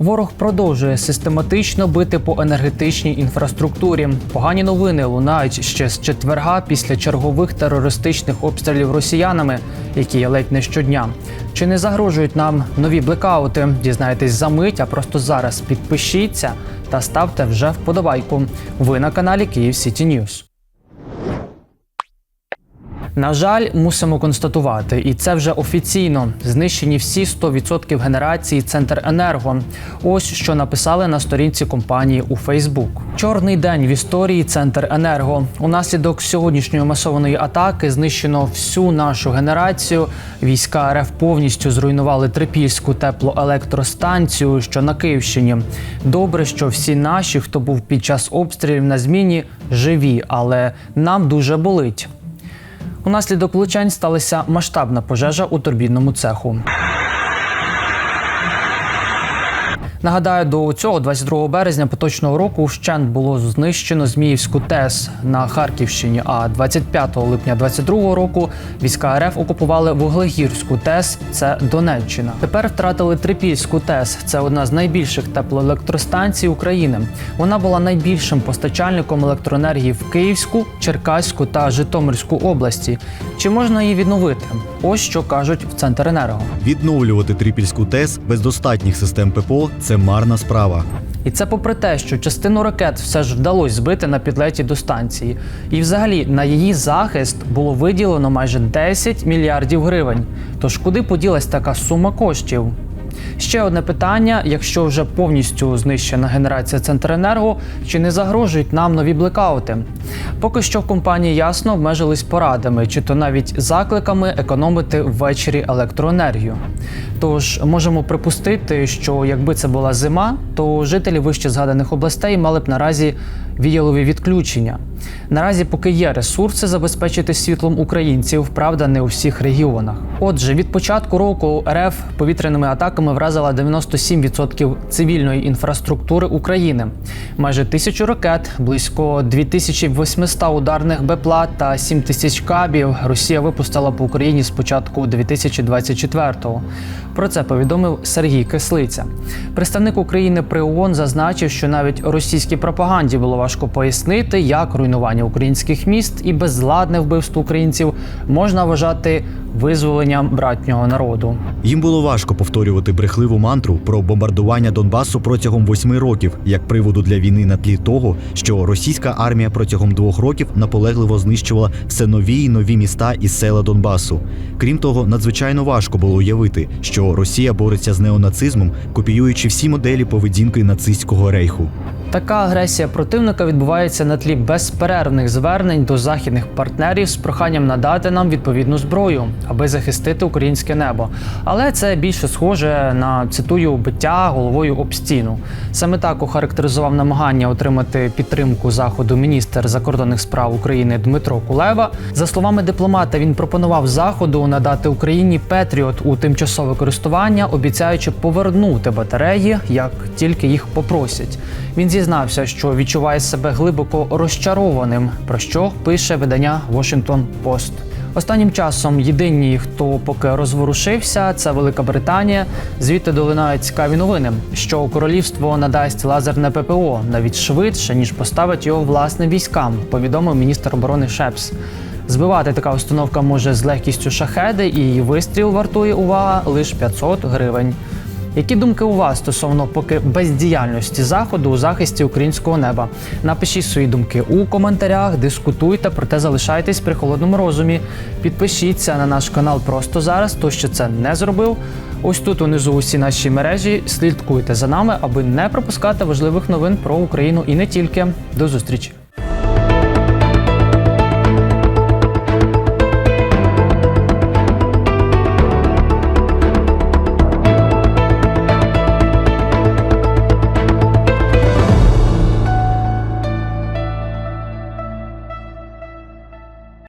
Ворог продовжує систематично бити по енергетичній інфраструктурі. Погані новини лунають ще з четверга після чергових терористичних обстрілів росіянами, які є ледь не щодня. Чи не загрожують нам нові блекаути? Дізнаєтесь за мить, а просто зараз підпишіться та ставте вже вподобайку. Ви на каналі Київ Сіті Ньюс. На жаль, мусимо констатувати, і це вже офіційно. Знищені всі 100% генерації Центренерго. Ось що написали на сторінці компанії у Фейсбук. Чорний день в історії Центренерго. Унаслідок сьогоднішньої масованої атаки знищено всю нашу генерацію. Війська РФ повністю зруйнували Трипільську теплоелектростанцію, що на Київщині. Добре, що всі наші, хто був під час обстрілів на зміні, живі, але нам дуже болить. Унаслідок влучань сталася масштабна пожежа у турбінному цеху. Нагадаю, до цього 22 березня поточного року вщент було знищено Зміївську ТЕС на Харківщині. А 25 липня 22 року війська РФ окупували Вуглегірську ТЕС, це Донеччина. Тепер втратили Трипільську ТЕС. Це одна з найбільших теплоелектростанцій України. Вона була найбільшим постачальником електроенергії в Київську, Черкаську та Житомирську області. Чи можна її відновити? Ось що кажуть в Центренерго. Відновлювати Трипільську ТЕС без достатніх систем ППО це марна справа. І це попри те, що частину ракет все ж вдалося збити на підлеті до станції. І взагалі на її захист було виділено майже 10 мільярдів гривень. Тож куди поділась така сума коштів? Ще одне питання: якщо вже повністю знищена генерація Центренерго, чи не загрожують нам нові блекаути? Поки що компанії ясно обмежились порадами, чи то навіть закликами економити ввечері електроенергію. Тож можемо припустити, що якби це була зима, то жителі вище згаданих областей мали б наразі віялові відключення. Наразі поки є ресурси забезпечити світлом українців, правда, не у всіх регіонах. Отже, від початку року РФ повітряними атаками вразила 97% цивільної інфраструктури України, майже тисячу ракет, близько 2800 ударних БПЛА та 7 тисяч кабів Росія випустила по Україні з початку 2024-го. Про це повідомив Сергій Кислиця. Представник України при ООН зазначив, що навіть російській пропаганді було важко пояснити, як руйнування українських міст і безладне вбивство українців можна вважати визволенням братнього народу. Їм було важко повторювати брехливу мантру про бомбардування Донбасу протягом восьми років як приводу для війни на тлі того, що російська армія протягом двох років наполегливо знищувала все нові й нові міста і села Донбасу. Крім того, надзвичайно важко було уявити, що Росія бореться з неонацизмом, копіюючи всі моделі поведінки нацистського рейху. Така агресія противника відбувається на тлі безперервних звернень до західних партнерів з проханням надати нам відповідну зброю, аби захистити українське небо. Але це більше схоже на цитую биття головою об стіну. Саме так охарактеризував намагання отримати підтримку заходу міністр закордонних справ України Дмитро Кулева. За словами дипломата, він пропонував заходу надати Україні Петріот у тимчасове користування, обіцяючи повернути батареї, як тільки їх попросять. Він зізнався, що відчуває себе глибоко розчарованим, про що пише видання Washington Post. Останнім часом єдині, хто поки розворушився, це Велика Британія. Звідти долинають цікаві новини, що королівство надасть лазерне ППО навіть швидше ніж поставить його власним військам. Повідомив міністр оборони Шепс. Збивати така установка може з легкістю шахеди, і вистріл вартує увага лише 500 гривень. Які думки у вас стосовно поки бездіяльності заходу у захисті українського неба? Напишіть свої думки у коментарях, дискутуйте, проте залишайтесь при холодному розумі. Підпишіться на наш канал просто зараз, хто ще це не зробив. Ось тут унизу усі наші мережі. Слідкуйте за нами, аби не пропускати важливих новин про Україну і не тільки. До зустрічі!